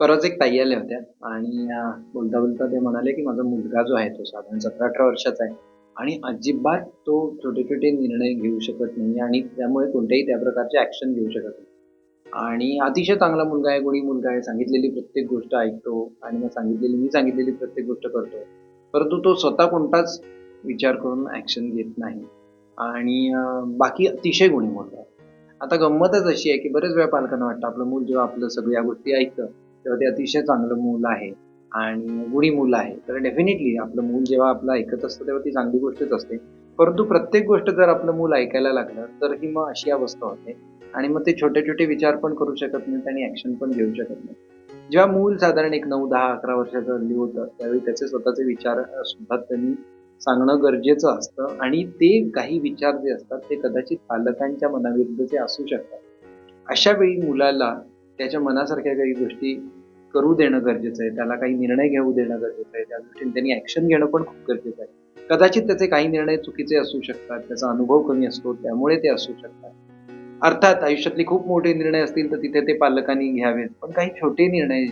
परवाच एक ताई आल्या होत्या आणि बोलता बोलता ते म्हणाले की माझा मुलगा जो आहे तो साधारण सतरा अठरा वर्षाचा आहे आणि अजिबात तो छोटे छोटे निर्णय घेऊ शकत नाही आणि त्यामुळे कोणत्याही त्या प्रकारचे ऍक्शन घेऊ शकत नाही. आणि अतिशय चांगला मुलगा आहे गुणी मुलगा आहे सांगितलेली प्रत्येक गोष्ट ऐकतो आणि मग सांगितलेली मी सांगितलेली प्रत्येक गोष्ट करतो. परंतु तो स्वतः कोणताच विचार करून ऍक्शन घेत नाही. आणि अं, बाकी अतिशय गुणी मुलगा आहे. आता गंमतच अशी आहे की बरेच वेळा पालकांना वाटतं आपलं मूल जेव्हा आपलं सगळ्या गोष्टी ऐकतं तेव्हा ते अतिशय चांगलं मूल आहे आणि गुणी मूल आहे. तर डेफिनेटली आपलं मूल जेव्हा आपलं ऐकत असतं तेव्हा ती चांगली गोष्टच असते. परंतु प्रत्येक गोष्ट जर आपलं मूल ऐकायला लागलं तर ही मग अशी अवस्था होते आणि मग ते छोटे छोटे विचार पण करू शकत नाहीत आणि ऍक्शन पण घेऊ शकत नाही जेव्हा मूल साधारण एक नऊ दहा अकरा वर्षाचं हल्ली होतं त्यावेळी त्याचे स्वतःचे विचार सुद्धा त्यांनी सांगणं गरजेचं असतं आणि ते काही विचार जे असतात ते कदाचित पालकांच्या मनाविरुद्धचे असू शकतात. अशा वेळी मुलाला त्याच्या मनासारख्या काही गोष्टी करू देणं गरजेचं आहे. त्याला काही निर्णय घेऊ देणं गरजेचं आहे. त्या दृष्टीने त्यांनी ऍक्शन घेणं पण खूप गरजेचं आहे. कदाचित त्याचे काही निर्णय चुकीचे असू शकतात. त्याचा अनुभव कमी असतो. त्यामुळे ते असू शकतात. अर्थात आयुष्यातले खूप मोठे निर्णय असतील तर तिथे ते पालकांनी घ्यावेत. पण काही छोटे निर्णय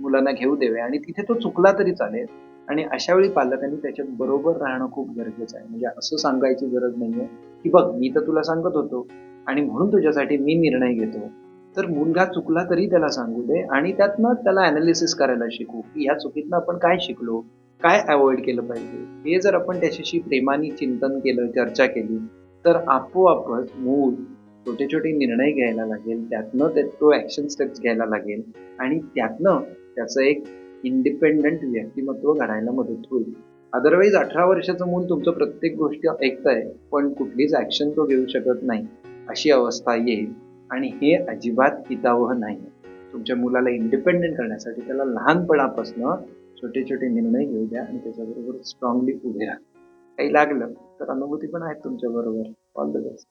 मुलांना घेऊ देवे आणि तिथे तो चुकला तरी चालेल. आणि अशा वेळी पालकांनी त्याच्या बरोबर राहणं खूप गरजेचं आहे. म्हणजे असं सांगायची गरज नाहीये की बघ मी तर तुला सांगत होतो आणि म्हणून तुझ्यासाठी मी निर्णय घेतो. तर मुलगा चुकला तरी त्याला सांगू दे आणि त्यातनं त्याला अनालिसिस करायला शिकू की ह्या चुकीतनं आपण काय शिकलो काय अवॉइड केलं पाहिजे? हे जर आपण त्याच्याशी प्रेमाने चिंतन केलं चर्चा केली तर आपोआपच मूल छोटे छोटे निर्णय घ्यायला लागेल त्यातनं ते तो ऍक्शन स्टेप्स घ्यायला लागेल आणि त्यातनं त्याचं एक इंडिपेंडंट व्यक्तिमत्व घडायला मदत होईल. अदरवाईज अठरा वर्षाचं मूल तुमचं प्रत्येक गोष्ट ऐकतंय पण कुठलीच ऍक्शन तो घेऊ शकत नाही. अशी अवस्था येईल. आणि हे अजिबात हितावह नाही. तुमच्या मुलाला इंडिपेंडेंट करण्यासाठी त्याला लहानपणापासून छोटे छोटे निर्णय घेऊ द्या आणि त्याच्याबरोबर स्ट्रॉंगली उभे राहा. काही लागलं तर अनुभूती पण आहेत तुमच्या बरोबर. All the best